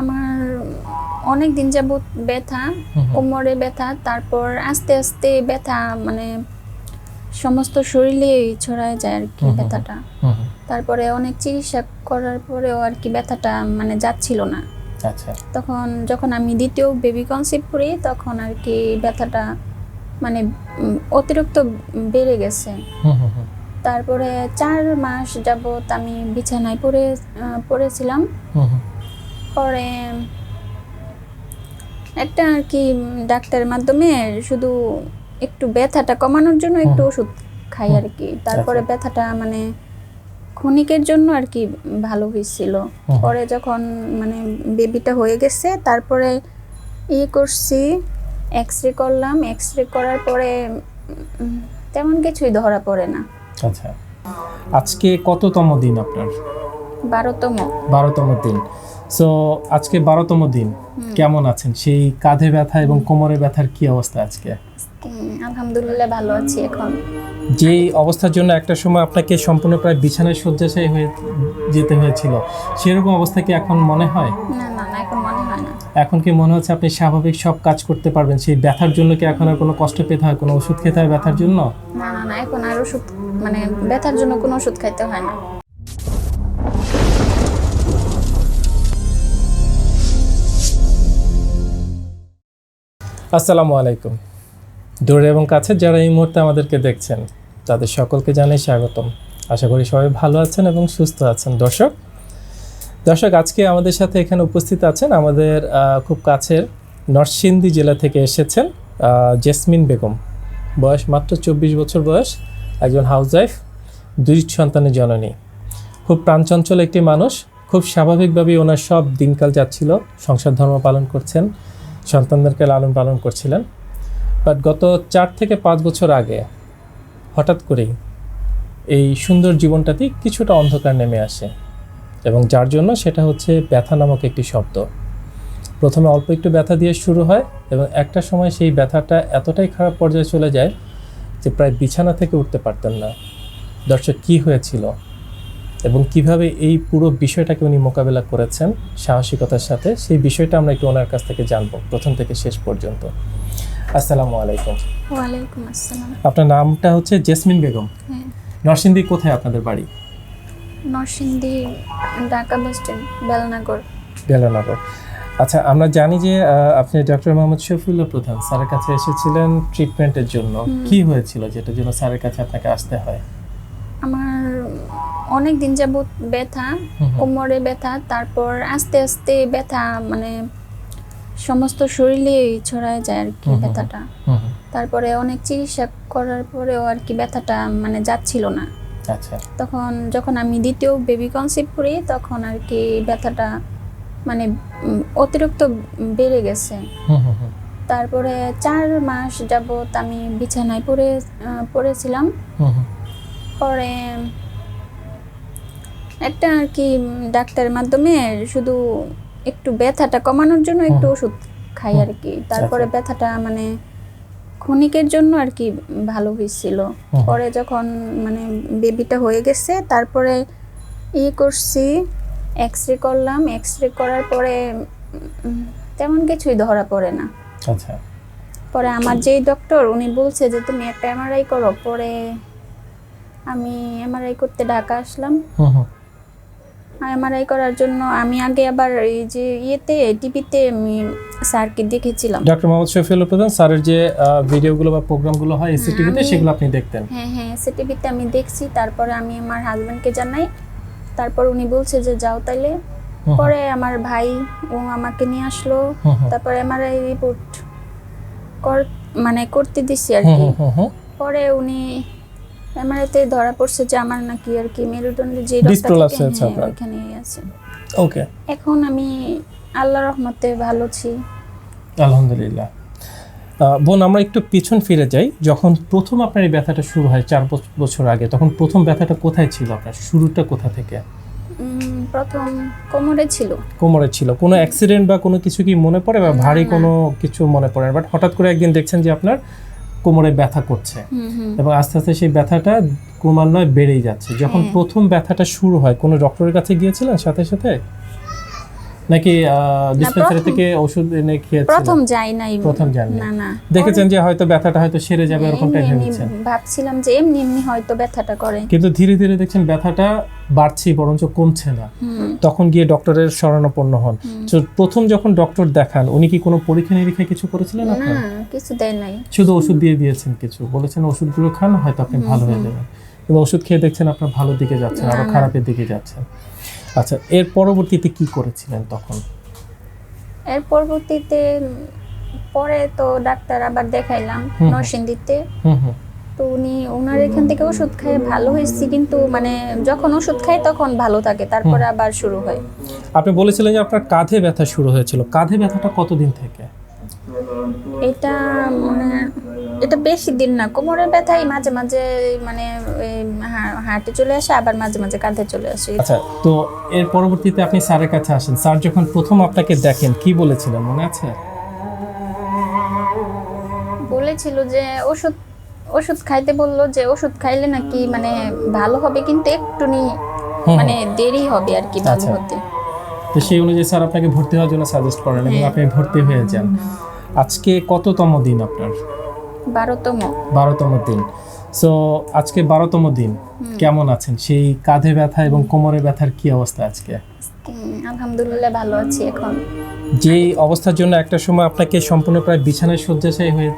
আমার অনেক দিন যাবত ব্যথা। কোমরে ব্যথা তারপর আস্তে আস্তে ব্যথা মানে সমস্ত শরীরে ছড়ায় যায় আর কি। ব্যথাটা। তারপরে অনেক চিকিৎসা করার পরেও আর কি ব্যথাটা মানে যাচ্ছিল না আচ্ছা তখন যখন আমি দ্বিতীয় বেবি কনসিভ করি তখন আর কি ব্যথাটা মানে অতিরিক্ত বেড়ে গেছে। তারপরে চার মাস যাবত আমি বিছানায় পড়ে পড়েছিলাম। পরে একটা আর কি ডাক্তারের মাধ্যমে শুধু একটু ব্যথাটা কমানোর জন্য একটু ওষুধ খাই আর কি তারপরে আচ্ছা। ব্যথাটা মানে ক্ষণিকের জন্য আর কি ভালো হয়েছিল। পরে যখন মানে বেবিটা হয়ে গেছে তারপরে ইয়ে করছি এক্স রে করলাম। এক্স রে করার পরে তেমন কিছুই ধরা পড়ে না। আচ্ছা। আজকে কততম দিন আপনার? বারোতম। বারোতম দিন। সো আজকে বারোতম দিন। কেমন আছেন? সেই কাঁধে ব্যথা এবং কোমরে ব্যথার কি অবস্থা আজকে? আলহামদুলিল্লাহ ভালো আছি এখন। যেই অবস্থার জন্য একটা সময় আপনাকে সম্পূর্ণ প্রায় বিছানায় শয্যাশায়ী হয়ে যেতে হয়েছিল সেরকম অবস্থা কি এখন মনে হয়? না না না এখন মনে হয় না। এখন কি মনে হচ্ছে আপনি স্বাভাবিক সব কাজ করতে পারবেন? সেই ব্যথার জন্য কি এখন আর কোনো কষ্ট পেতে হয়? কোনো ওষুধ খেতে হয় ব্যথার জন্য? না না না এখন আর ওষুধ মানে ব্যথার জন্য কোনো ওষুধ খাইতে হয় না। আসসালামু আলাইকুম। দূরে এবং কাছে যারা এই মুহূর্তে আমাদেরকে দেখছেন, তাদের সকলকে জানাই স্বাগতম। আশা করি সবাই ভালো আছেন এবং সুস্থ আছেন। দর্শক দর্শক, আজকে আমাদের সাথে এখানে উপস্থিত আছেন আমাদের খুব কাছের নরসিংদী জেলা থেকে এসেছেন জেসমিন বেগম। বয়স মাত্র চব্বিশ বছর বয়স, একজন হাউসওয়াইফ দুই সন্তানের জননী। খুব প্রাণচঞ্চল একটি মানুষ, খুব স্বাভাবিকভাবেই ওনার সব দিনকাল যাচ্ছিল, সংসার ধর্ম পালন করছেন সন্তানদেরকে লালন পালন করছিলেন। বাট গত চার থেকে পাঁচ বছর আগে হঠাৎ করেই এই সুন্দর জীবনটাতে কিছুটা অন্ধকার নেমে আসে এবং যার জন্য সেটা হচ্ছে ব্যথা নামক একটি শব্দ। প্রথমে অল্প একটু ব্যথা দিয়ে শুরু হয় এবং একটা সময় সেই ব্যথাটা এতটাই খারাপ পর্যায়ে চলে যায় যে প্রায় বিছানা থেকে উঠতে পারতেন না। দর্শক, কি হয়েছিল? এবং কীভাবে এই পুরো বিষয়টাকে উনি মোকাবেলা করেছেন সাহসিকতার সাথে সেই বিষয়টা আমরা একটু ওনার কাছ থেকে জানব প্রথম থেকে শেষ পর্যন্ত। আসসালামু আলাইকুম। ওয়ালাইকুম আসসালাম। আপনার নামটা হচ্ছে জেসমিন বেগম। হ্যাঁ। নরসিংদী কোথায় আপনাদের বাড়ি? Narsingdi Dhaka bus stand Belnagar. Belanagar. আচ্ছা আমরা জানি যে আপনি ডক্টর মোহাম্মদ শফিউল্লাহ প্রধান স্যারের কাছে এসেছিলেন ট্রিটমেন্টের জন্য। কি হয়েছিল যেটার জন্য স্যারের কাছে আপনাকে আসতে হয়? আমার অনেক দিন যাবত ব্যথা। কোমরে ব্যথা তারপর আস্তে আস্তে ব্যথা মানে সমস্ত শরীরে ছড়ায় যায় আর কি। ব্যথাটা। তারপরে অনেক চিকিৎসা করার পরেও আর কি ব্যথাটা মানে যাচ্ছিল না। আচ্ছা। তখন যখন আমি দ্বিতীয় বেবি কনসিভ করি তখন আর কি ব্যথাটা মানে অতিরিক্ত বেড়ে গেছে। তারপরে চার মাস যাবত আমি বিছানায় পড়ে পড়েছিলাম। পরে একটা আর কি ডাক্তারের মাধ্যমে শুধু একটু ব্যথাটা কমানোর জন্য একটু ওষুধ খাই আর কি তারপরে আচ্ছা। ব্যথাটা মানে ক্ষণিকের জন্য আর কি ভালো হয়েছিল। পরে যখন মানে বেবিটা হয়ে গেছে তারপরে ইয়ে করছি এক্স রে করলাম। এক্স রে করার পরে তেমন কিছুই ধরা পড়ে না। আচ্ছা। পরে আমার যেই ডক্টর উনি বলছে যে তুমি একটা এমআরআই করো। পরে আমি এমআরআই করতে ঢাকা আসলাম। এমআরআই করার জন্য আমি আগে আবার এই যে ইয়েতে টিভিতে আমি স্যারকে দেখেছিলাম। ডক্টর মোহাম্মদ শফিউল্লাহ প্রধান স্যারের যে ভিডিওগুলো বা প্রোগ্রামগুলো হয় এসি টিভিতে সেগুলো আপনি দেখতেন। হ্যাঁ হ্যাঁ সে টিভিতে আমি দেখছি। তারপরে আমি আমার হাজব্যান্ডকে জানাই। তারপর উনি বলছে যে যাও তাইলে। পরে আমার ভাই ও আমাকে নিয়ে আসলো। তারপরে এমআরআই রিপোর্ট কর মানে করতে দিছি আর কি। পরে উনি এমআরআইতে ধরা পড়ছে যে আমার নাকি আর কি মেরুদণ্ডে যে হয়েছে হ্যাঁ, আপনার। ওইখানেই আছে। ওকে এখন আমি আল্লাহ রহমতে ভালো আছি। আলহামদুলিল্লাহ। বোন আমরা একটু পিছন ফিরে যাই। যখন প্রথম আপনার এই ব্যথাটা শুরু হয় চার বছ- বছর আগে তখন প্রথম ব্যথাটা কোথায় ছিল আপনার? শুরুটা কোথা থেকে? প্রথম কোমরে ছিল। কোমরে ছিল। কোনো অ্যাক্সিডেন্ট বা কোনো কিছু কি মনে পড়ে? বা ভারী কোনো কিছু মনে পড়ে বাট হঠাৎ করে একদিন দেখছেন যে আপনার কোমরে ব্যথা করছে। এবং আস্তে আস্তে সেই ব্যথাটা ক্রমান্বয়ে বেড়েই যাচ্ছে। যখন হ্যাঁ। প্রথম ব্যথাটা শুরু হয় কোনো ডক্টরের কাছে গিয়েছিলেন সাথে সাথে? নাকি ডিসপেন্সারি থেকে ওষুধ এনে খেয়েছিলেন? প্রথম যাই নাই। প্রথম। না না। দেখেছেন যে হয়তো ব্যথাটা হয়তো সেরে যাবে এরকমটাই ভেবেছেন ভাবছিলাম যে এমনি এমনি হয়তো ব্যথাটা করে। কিন্তু ধীরে ধীরে দেখছেন ব্যথাটা বাড়ছে বরঞ্চ কমছে না। তখন গিয়ে ডক্টরের শরণাপন্ন হন। প্রথম যখন ডক্টর দেখান উনি কি কোনো পরীক্ষা নিরীক্ষা কিছু করেছিলেন না কিছু দেয় নাই। শুধু ওষুধ দিয়ে দিয়েছেন কিছু। বলেছেন ওষুধগুলো খান হয়তো আপনি ভালো হয়ে যাবেন। এবং ওষুধ খেয়ে দেখছেন আপনার ভালো দিকে যাচ্ছেন আরও খারাপের দিকে যাচ্ছেন। আচ্ছা এর পরবর্তীতে কি করেছিলেন তখন? এর পরবর্তীতে পরে তো ডাক্তার আবার দেখাইলাম। নরসিংদীতে। তো উনি ওনার এখান থেকে ওষুধ খেয়ে ভালো হয়েছি কিন্তু মানে যখন ওষুধ খাই তখন ভালো থাকে তারপরে আবার শুরু হয়। আপনি বলেছিলেন যে আপনার কাঁধে ব্যথা শুরু হয়েছিল। কাঁধে ব্যথাটা কতদিন থেকে? এটা মানে এটা বেশি দিন না কোমরের ব্যথাই মাঝে মাঝে মানে হাঁটে চলে আসে আবার মাঝে মাঝে কাঁধে চলে আসে আচ্ছা তো এর পরবর্তীতে আপনি স্যারের কাছে আসেন স্যার যখন প্রথম আপনাকে দেখেন কি বলেছিলেন মনে আছে বলেছিল যে ওষুধ ওষুধ খাইতে বলল যে ওষুধ খাইলে নাকি মানে ভালো হবে কিন্তু একটুনি। মানে দেরি হবে আর কি ভালো আচ্ছা। হতে তো সেই অনুযায়ী স্যার আপনাকে ভর্তি হওয়ার জন্য সাজেস্ট করেন এবং হ্যাঁ। আপনি ভর্তি হয়ে যান আজকে কততম দিন আপনার বারোতম। বারোতম দিন। সো আজকে বারোতম দিন। কেমন আছেন? সেই কাঁধে ব্যথা এবং কোমরে ব্যথার কি অবস্থা আজকে? আলহামদুলিল্লাহ ভালো আছি এখন। যে অবস্থার জন্য একটা সময় আপনাকে সম্পূর্ণ প্রায় বিছানায় শয্যাশায়ী হয়ে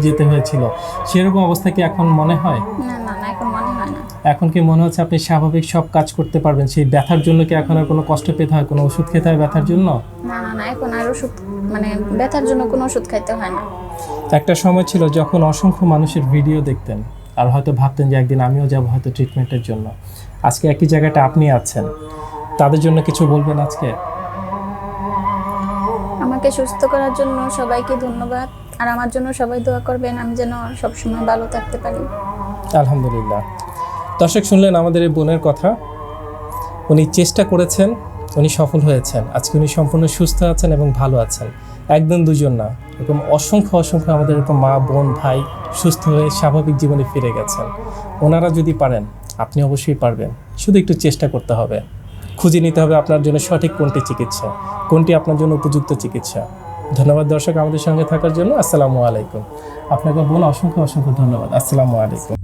যেতে হয়েছিল সেরকম অবস্থা কি এখন মনে হয়? না না না এখন মনে হয় না। এখন কি মনে হচ্ছে আপনি স্বাভাবিক সব কাজ করতে পারবেন? সেই ব্যথার জন্য কি এখন আর কোনো কষ্ট পেতে হয়? কোনো ওষুধ খেতে হয় ব্যথার জন্য? না না না এখন আর ওষুধ মানে ব্যথার জন্য কোনো ওষুধ খাইতে হয় না। একটা সময় ছিল যখন অসংখ্য মানুষের ভিডিও দেখতেন আর হয়তো ভাবতেন যে একদিন আমিও যাব হয়তো ট্রিটমেন্টের জন্য। আজকে একই জায়গাটা আপনি আছেন। তাদের জন্য কিছু বলবেন আজকে? আমাকে সুস্থ করার জন্য সবাইকে ধন্যবাদ আর আমার জন্য সবাই দোয়া করবেন আমি যেন সবসময় ভালো থাকতে পারি। আলহামদুলিল্লাহ। দর্শক শুনলেন আমাদের এই বোনের কথা। উনি চেষ্টা করেছেন উনি সফল হয়েছেন। আজকে উনি সম্পূর্ণ সুস্থ আছেন এবং ভালো আছেন। একদিন দুজন না, এরকম অসংখ্য অসংখ্য আমাদের এরকম মা, বোন, ভাই সুস্থ হয়ে স্বাভাবিক জীবনে ফিরে গেছেন। ওনারা যদি পারেন, আপনি অবশ্যই পারবেন। শুধু একটু চেষ্টা করতে হবে। খুঁজে নিতে হবে আপনার জন্য সঠিক কোনটি চিকিৎসা, কোনটি আপনার জন্য উপযুক্ত চিকিৎসা। ধন্যবাদ দর্শক আমাদের সঙ্গে থাকার জন্য। আসসালামু আলাইকুম। আপনাকে বোন অসংখ্য অসংখ্য ধন্যবাদ। আসসালামু আলাইকুম।